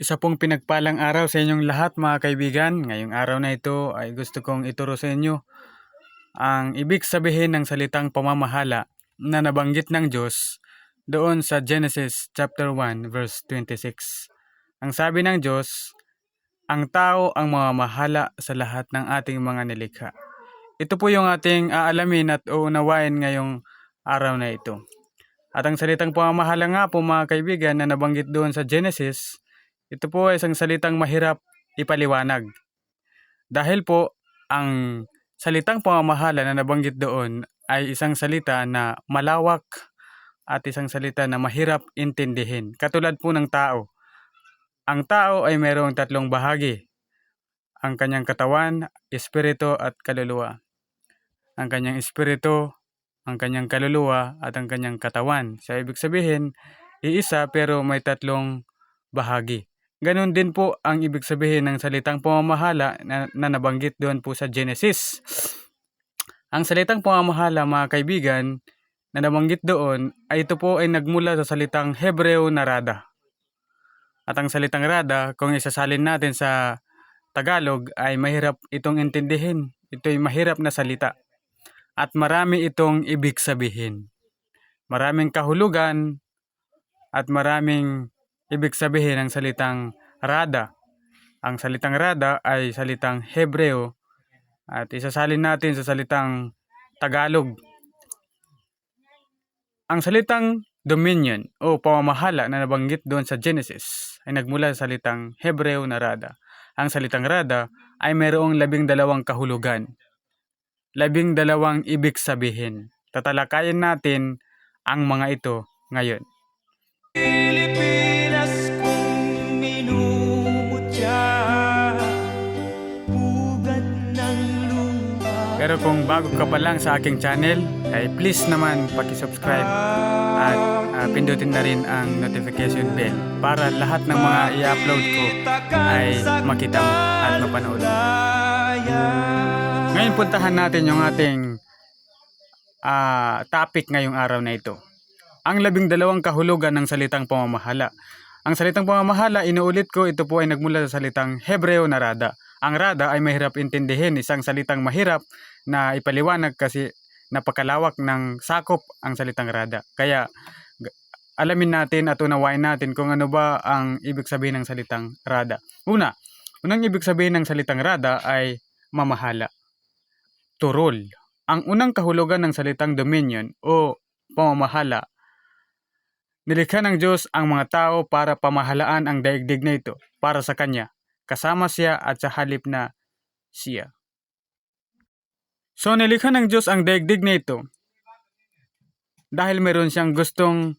Isa pong pinagpalang araw sa inyong lahat mga kaibigan. Ngayong araw na ito ay gusto kong ituro sa inyo ang ibig sabihin ng salitang pamamahala na nabanggit ng Diyos doon sa Genesis chapter 1 verse 26. Ang sabi ng Diyos, ang tao ang mamamahala sa lahat ng ating mga nilikha. Ito po yung ating aalamin at uunawain ngayong araw na ito. At ang salitang pamamahala nga po mga kaibigan na nabanggit doon sa Genesis, ito po ay isang salitang mahirap ipaliwanag. Dahil po ang salitang pamamahala na nabanggit doon ay isang salita na malawak at isang salita na mahirap intindihin. Katulad po ng tao. Ang tao ay mayroong tatlong bahagi. Ang kanyang katawan, espiritu at kaluluwa. Ang kanyang espiritu, ang kanyang kaluluwa at ang kanyang katawan. Sa ibig sabihin, iisa pero may tatlong bahagi. Ganon din po ang ibig sabihin ng salitang pamamahala na, na nabanggit doon po sa Genesis. Ang salitang pamamahala mga kaibigan na nabanggit doon ay ito po ay nagmula sa salitang Hebreo na rada. At ang salitang rada, kung isasalin natin sa Tagalog ay mahirap itong intindihin. Ito ay mahirap na salita. At marami itong ibig sabihin. Maraming kahulugan at maraming ibig sabihin ng salitang rada. Ang salitang rada ay salitang Hebreo at isasalin natin sa salitang Tagalog. Ang salitang dominion o pamamahala na nabanggit doon sa Genesis ay nagmula sa salitang Hebreo na rada. Ang salitang rada ay mayroong labing dalawang kahulugan. Labing dalawang ibig sabihin. Tatalakayin natin ang mga ito ngayon. Pilipinas Pero kung bago ka pa lang sa aking channel, ay please naman paki-subscribe at ah, pindutin na rin ang notification bell para lahat ng mga i-upload ko ay makita mo at mapanood. Ngayon puntahan natin yung ating ah, topic ngayong araw na ito. Ang labing dalawang kahulugan ng salitang pamamahala. Ang salitang pamamahala, inuulit ko, ito po ay nagmula sa salitang Hebreo na rada. Ang rada ay mahirap intindihin, isang salitang mahirap na ipaliwanag kasi napakalawak ng sakop ang salitang rada. Kaya alamin natin at unawain natin kung ano ba ang ibig sabihin ng salitang rada. Una, unang ibig sabihin ng salitang rada ay mamahala. Turol. Ang unang kahulugan ng salitang dominion o pamamahala Nilikha ng Diyos ang mga tao para pamahalaan ang daigdig na ito para sa Kanya, kasama siya at sa halip na siya. So nilikha ng Diyos ang daigdig na ito dahil meron siyang gustong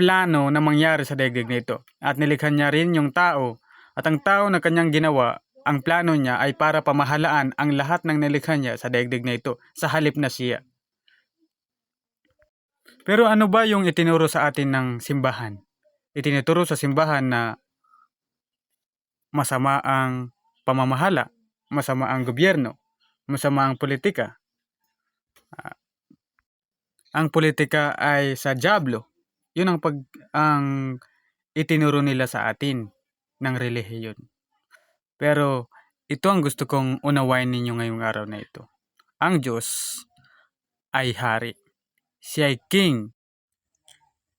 plano na mangyari sa daigdig na ito. At nilikha niya rin yung tao at ang tao na kanyang ginawa, ang plano niya ay para pamahalaan ang lahat ng nilikha niya sa daigdig na ito sa halip na siya. Pero ano ba yung itinuro sa atin ng simbahan? Itinuturo sa simbahan na masama ang pamamahala, masama ang gobyerno, masama ang politika. Ah, ang politika ay sa diablo. Yun ang pag ang itinuro nila sa atin ng relihiyon. Pero ito ang gusto kong unawain ninyo ngayong araw na ito. Ang Diyos ay hari siya ay king.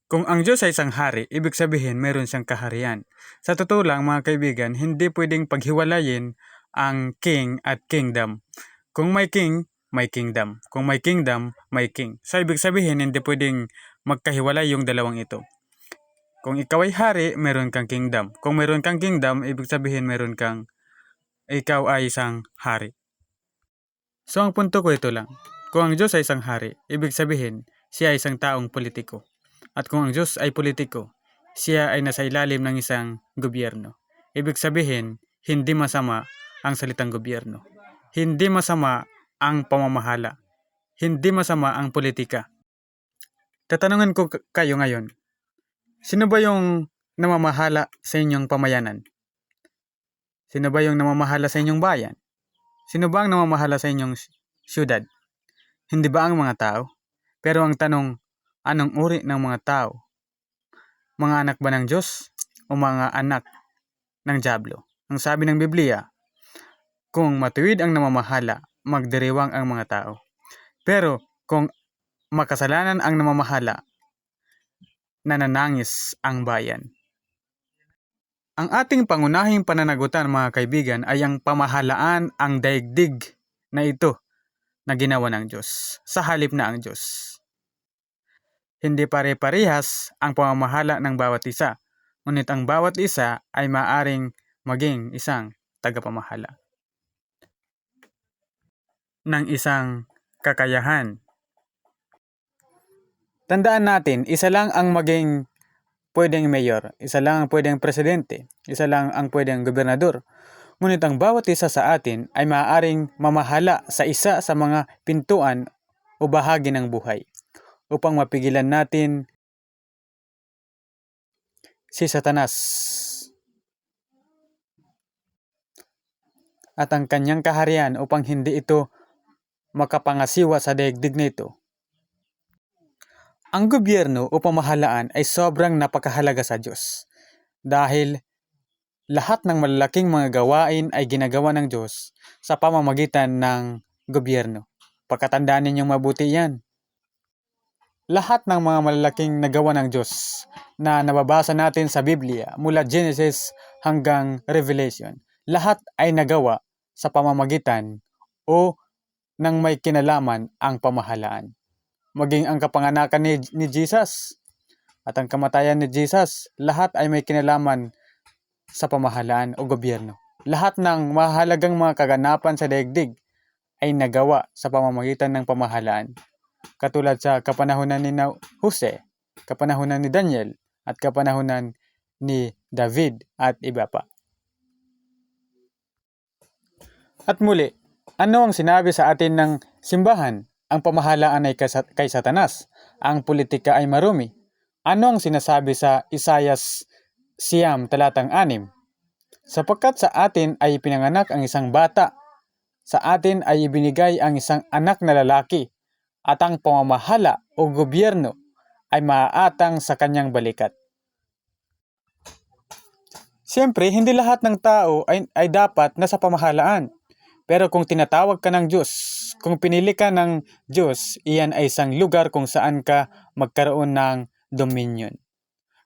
Kung ang Diyos ay isang hari, ibig sabihin mayroon siyang kaharian. Sa totoo lang mga kaibigan, hindi pwedeng paghiwalayin ang king at kingdom. Kung may king, may kingdom. Kung may kingdom, may king. So ibig sabihin, hindi pwedeng magkahiwalay yung dalawang ito. Kung ikaw ay hari, meron kang kingdom. Kung meron kang kingdom, ibig sabihin meron kang ikaw ay isang hari. So ang punto ko ito lang. Kung ang Diyos ay isang hari, ibig sabihin, siya ay isang taong politiko. At kung ang Diyos ay politiko, siya ay nasa ilalim ng isang gobyerno. Ibig sabihin, hindi masama ang salitang gobyerno. Hindi masama ang pamamahala. Hindi masama ang politika. Tatanungin ko kayo ngayon, sino ba yung namamahala sa inyong pamayanan? Sino ba yung namamahala sa inyong bayan? Sino ba ang namamahala sa inyong sy- syudad? Hindi ba ang mga tao? Pero ang tanong, anong uri ng mga tao? Mga anak ba ng Diyos? o mga anak ng Diablo. Ang sabi ng Biblia, kung matuwid ang namamahala, magdiriwang ang mga tao. Pero kung makasalanan ang namamahala, nananangis ang bayan. Ang ating pangunahing pananagutan mga kaibigan ay ang pamahalaan ang daigdig na ito na ginawa ng Diyos sa halip na ang Diyos. Hindi pare-parehas ang pamamahala ng bawat isa, ngunit ang bawat isa ay maaring maging isang tagapamahala ng isang kakayahan. Tandaan natin, isa lang ang maging pwedeng mayor, isa lang ang pwedeng presidente, isa lang ang pwedeng gobernador. Ngunit ang bawat isa sa atin ay maaaring mamahala sa isa sa mga pintuan o bahagi ng buhay upang mapigilan natin si Satanas at ang kanyang kaharian upang hindi ito makapangasiwa sa daigdig na ito. Ang gobyerno o pamahalaan ay sobrang napakahalaga sa Diyos dahil lahat ng malalaking mga gawain ay ginagawa ng Diyos sa pamamagitan ng gobyerno. Pagkatandaan ninyong mabuti yan. Lahat ng mga malalaking nagawa ng Diyos na nababasa natin sa Biblia mula Genesis hanggang Revelation, lahat ay nagawa sa pamamagitan o ng may kinalaman ang pamahalaan. Maging ang kapanganakan ni, ni Jesus at ang kamatayan ni Jesus, lahat ay may kinalaman sa pamahalaan o gobyerno. Lahat ng mahalagang mga kaganapan sa daigdig ay nagawa sa pamamagitan ng pamahalaan. Katulad sa kapanahunan ni Jose, kapanahunan ni Daniel, at kapanahunan ni David at iba pa. At muli, ano ang sinabi sa atin ng simbahan? Ang pamahalaan ay kay, Satanas. Ang politika ay marumi. Ano ang sinasabi sa Isayas siyam talatang anim? Sapagkat sa atin ay pinanganak ang isang bata, sa atin ay ibinigay ang isang anak na lalaki, at ang pamamahala o gobyerno ay maaatang sa kanyang balikat. Siyempre, hindi lahat ng tao ay, ay dapat nasa pamahalaan. Pero kung tinatawag ka ng Diyos, kung pinili ka ng Diyos, iyan ay isang lugar kung saan ka magkaroon ng dominion.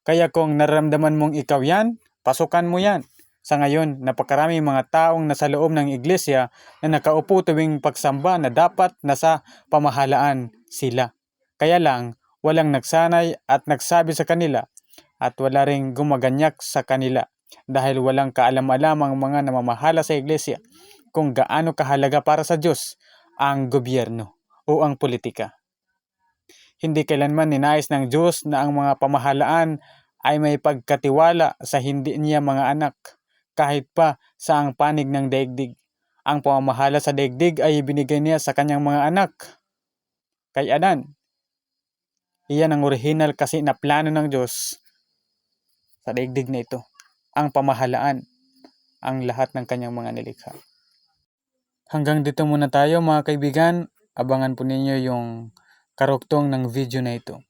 Kaya kung nararamdaman mong ikaw yan, pasukan mo yan. Sa ngayon, napakarami mga taong nasa loob ng iglesia na nakaupo tuwing pagsamba na dapat nasa pamahalaan sila. Kaya lang, walang nagsanay at nagsabi sa kanila at wala ring gumaganyak sa kanila dahil walang kaalam-alam ang mga namamahala sa iglesia kung gaano kahalaga para sa Diyos ang gobyerno o ang politika. Hindi kailanman ninais ng Diyos na ang mga pamahalaan ay may pagkatiwala sa hindi niya mga anak kahit pa sa ang panig ng daigdig. Ang pamamahala sa daigdig ay ibinigay niya sa kanyang mga anak. Kay Adan, iyan ang original kasi na plano ng Diyos sa daigdig na ito. Ang pamahalaan, ang lahat ng kanyang mga nilikha. Hanggang dito muna tayo mga kaibigan. Abangan po ninyo yung karuktong ng video na ito.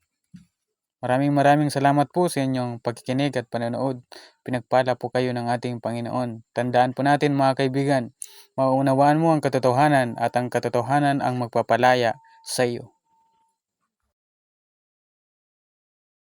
Maraming maraming salamat po sa inyong pagkikinig at panonood. Pinagpala po kayo ng ating Panginoon. Tandaan po natin mga kaibigan, mauunawaan mo ang katotohanan at ang katotohanan ang magpapalaya sa iyo.